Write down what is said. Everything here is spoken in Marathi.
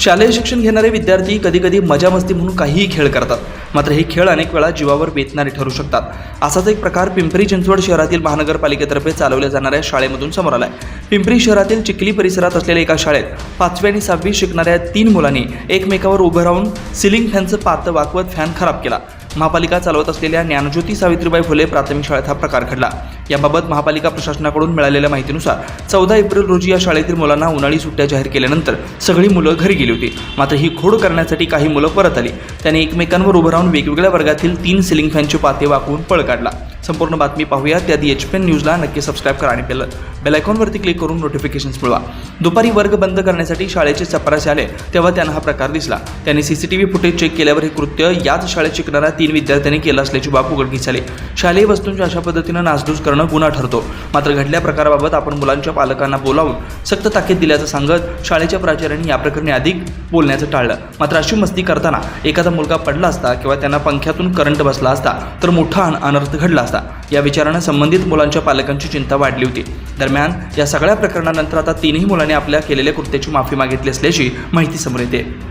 शालेय शिक्षण घेणारे विद्यार्थी कधीकधी मजा मस्ती म्हणून काहीही खेळ करतात. मात्र हे खेळ अनेक वेळा जीवावर बेतणारे ठरू शकतात. असाच एक प्रकार पिंपरी चिंचवड शहरातील महानगरपालिकेतर्फे चालवल्या जाणाऱ्या शाळेमधून समोर आलाय. पिंपरी शहरातील चिखली परिसरात असलेल्या एका शाळेत पाचवी आणि सहावी शिकणाऱ्या तीन मुलांनी एकमेकावर उभं राहून सिलिंग फॅनचं पातं वाकवत फॅन खराब केला. महापालिका चालवत असलेल्या ज्ञानज्योती सावित्रीबाई फुले प्राथमिक शाळेत हा प्रकार घडला. याबाबत महापालिका प्रशासनाकडून मिळालेल्या माहितीनुसार चौदा एप्रिल रोजी या शाळेतील मुलांना उन्हाळी सुट्ट्या जाहीर केल्यानंतर सगळी मुलं घरी गेली होती. मात्र ही खोड करण्यासाठी काही मुलं परत आली. त्यांनी एकमेकांवर उभं राहून वेगवेगळ्या वर्गातील तीन सिलिंग फॅनचे पाते वाकवून पळ काढला. संपूर्ण बातमी पाहूया त्याआधी एच पी एन न्यूजला नक्की सबस्क्राईब करा आणि बेल बेलायकॉनवरती क्लिक करून नोटिफिकेशन्स मिळवा. दुपारी वर्ग बंद करण्यासाठी शाळेचे चपरासे आले तेव्हा त्यांना हा प्रकार दिसला. त्यांनी सीसीटीव्ही फुटेज चेक केल्यावर हे कृत्य याच शाळेत शिकणाऱ्या तीन विद्यार्थ्यांनी केलं असल्याची बाब उघडकीस आली. शालेय वस्तूंची अशा पद्धतीनं नासधूस करणं गुन्हा ठरतो. मात्र घडल्या प्रकाराबाबत आपण मुलांच्या पालकांना बोलावून सक्त ताकीद दिल्याचं सांगत शाळेच्या प्राचार्यांनी या प्रकरणी अधिक बोलण्याचं टाळलं. मात्र अशी मस्ती करताना एखादा मुलगा पडला असता किंवा त्यांना पंख्यातून करंट बसला असता तर मोठा अनर्थ घडला असता. या विचारानं संबंधित मुलांच्या पालकांची चिंता वाढली होती. दरम्यान या सगळ्या प्रकरणानंतर आता तीनही मुलांनी आपल्या केलेल्या कृत्याची माफी मागितली असल्याची माहिती समोर येते.